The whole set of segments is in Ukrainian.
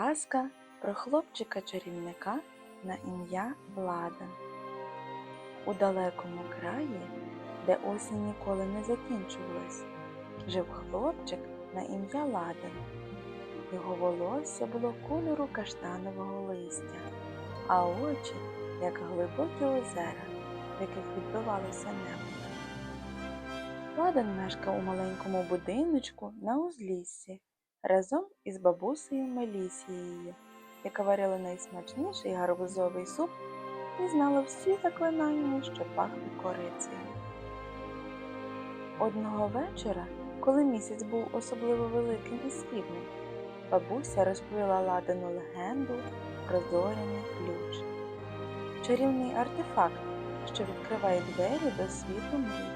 Казка про хлопчика-чарівника на ім'я Ладан. У далекому краї, де осінь ніколи не закінчувалась, жив хлопчик на ім'я Ладан. Його волосся було кольору каштанового листя, а очі як глибокі озера, в яких відбивалося небо. Ладан мешкав у маленькому будиночку на узліссі разом із бабусею Мелісією, яка варила найсмачніший гарбузовий суп і знала всі заклинання, що пахли корицею. Одного вечора, коли місяць був особливо великим і срібним, бабуся розповіла Ладану легенду про зоряний ключ, чарівний артефакт, що відкриває двері до світу мрій.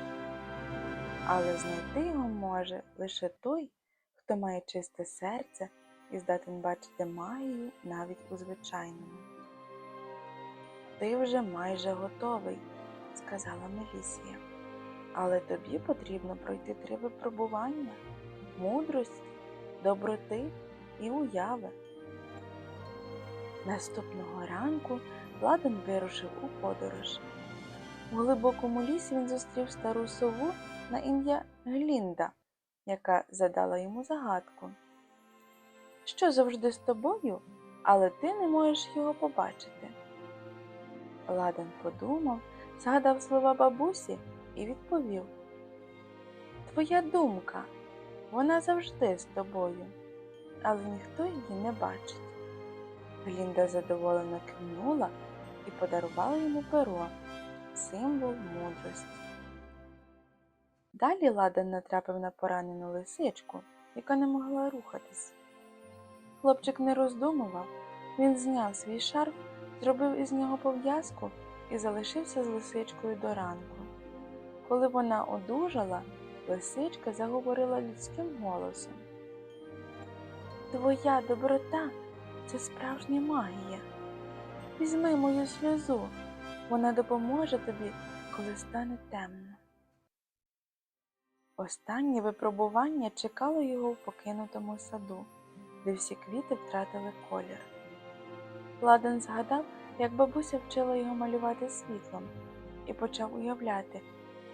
Але знайти його може лише той, хто має чисте серце і здатен бачити магію навіть у звичайному. Ти вже майже готовий, сказала Мелісія. Але тобі потрібно пройти три випробування мудрості, доброти і уяви. Наступного ранку Ладан вирушив у подорож. У глибокому лісі він зустрів стару сову на ім'я Глінда, яка задала йому загадку. Що завжди з тобою, але ти не можеш його побачити. Ладан подумав, згадав слова бабусі і відповів Твоя думка, вона завжди з тобою, але ніхто її не бачить. Глінда задоволено кивнула і подарувала йому перо, символ мудрості. Далі Ладан натрапив на поранену лисичку, яка не могла рухатись. Хлопчик не роздумував, він зняв свій шарф, зробив із нього пов'язку і залишився з лисичкою до ранку. Коли вона одужала, лисичка заговорила людським голосом. Твоя доброта це справжня магія. Візьми мою сльозу, вона допоможе тобі, коли стане темно. Останнє випробування чекало його в покинутому саду, де всі квіти втратили колір. Ладен згадав, як бабуся вчила його малювати світлом, і почав уявляти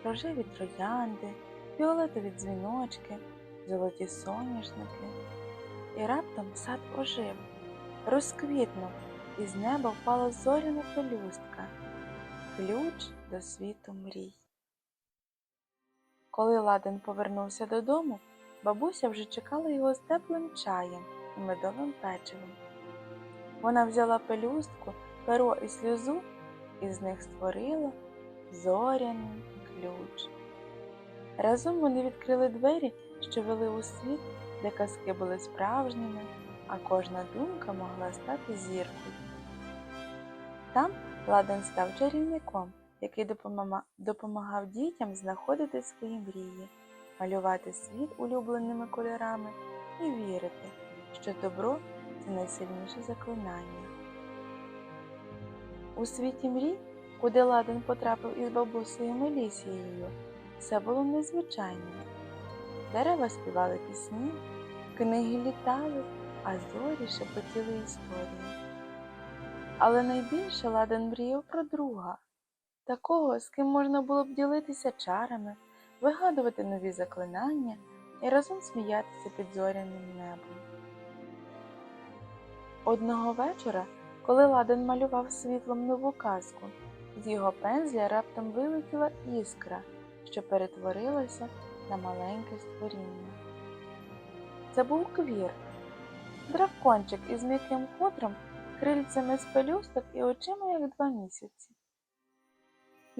рожеві троянди, фіолетові дзвіночки, золоті соняшники. І раптом сад ожив, розквітнув, і з неба впала зоряна пелюстка, ключ до світу мрій. Коли Ладен повернувся додому, бабуся вже чекала його з теплим чаєм і медовим печивом. Вона взяла пелюстку, перо і сльозу і з них створила зоряний ключ. Разом вони відкрили двері, що вели у світ, де казки були справжніми, а кожна думка могла стати зіркою. Там Ладен став чарівником, який допомагав дітям знаходити свої мрії, малювати світ улюбленими кольорами і вірити, що добро це найсильніше заклинання. У світі мрій, куди Ладен потрапив із бабусею Мелісією, все було незвичайним. Дерева співали пісні, книги літали, а зорі шепотіли історії. Але найбільше Ладен мріяв про друга, такого, з ким можна було б ділитися чарами, вигадувати нові заклинання і разом сміятися під зоряним небом. Одного вечора, коли Ладен малював світлом нову казку, з його пензля раптом вилетіла іскра, що перетворилася на маленьке створіння. Це був квір, дракончик із м'яким хутром, крильцями з пелюсток і очима, як два місяці.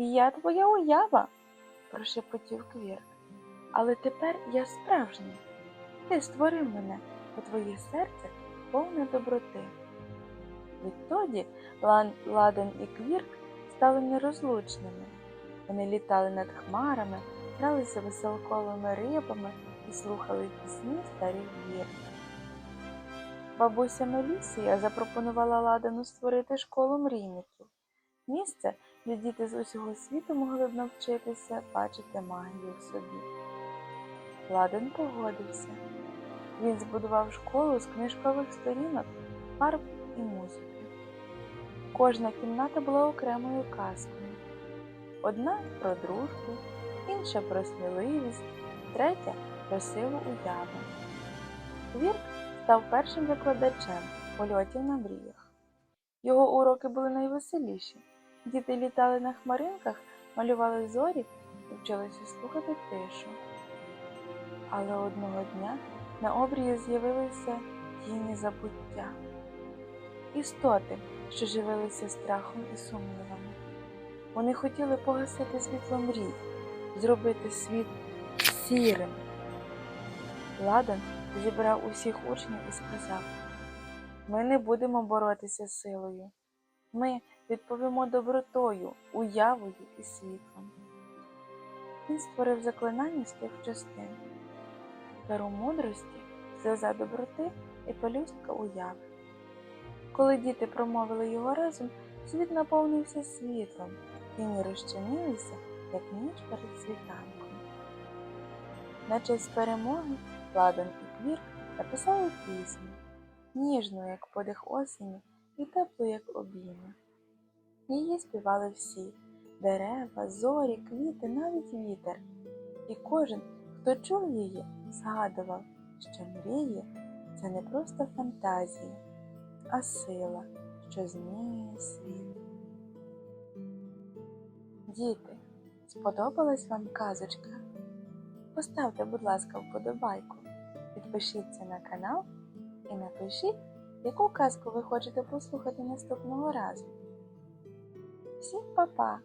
Я твоя уява, прошепотів квір. Але тепер я справжній. Ти створив мене, бо твоє серце повне доброти. Відтоді Ладен і Квірк стали нерозлучними. Вони літали над хмарами, гралися веселковими рибами і слухали пісні старих гір. Бабуся Мелісія запропонувала Ладану створити школу мрійників. Місце, де діти з усього світу могли б навчитися бачити магію в собі. Ладен погодився. Він збудував школу з книжкових сторінок фарб і музики. Кожна кімната була окремою казкою. Одна про дружбу, інша про сміливість, третя про силу уяви. Вірк став першим викладачем польотів на мріях. Його уроки були найвеселіші. Діти літали на хмаринках, малювали зорі і вчилися слухати тишу. Але одного дня на обрії з'явилися тіні забуття. Істоти, що живилися страхом і сумнівами. Вони хотіли погасити світло мрій, зробити світ сірим. Ладан зібрав усіх учнів і сказав: Ми не будемо боротися силою. Ми відповімо добротою, уявою і світлом. Він створив заклинання з трьох частин перу мудрості, сльоза доброти і пелюстка уяви. Коли діти промовили його разом, світ наповнився світлом, тіні розчинилися, як ніч перед світанком. На честь перемоги Ладан і Квірк написали пісню, ніжну, як подих осені, і теплу, як обійми. Її співали всі дерева, зорі, квіти, навіть вітер. І кожен, хто чув її, згадував, що мрії це не просто фантазії, а сила, що змінює світ. Діти, сподобалась вам казочка? Поставте, будь ласка, вподобайку, підпишіться на канал і напишіть, яку казку ви хочете послухати наступного разу. Всім па-па!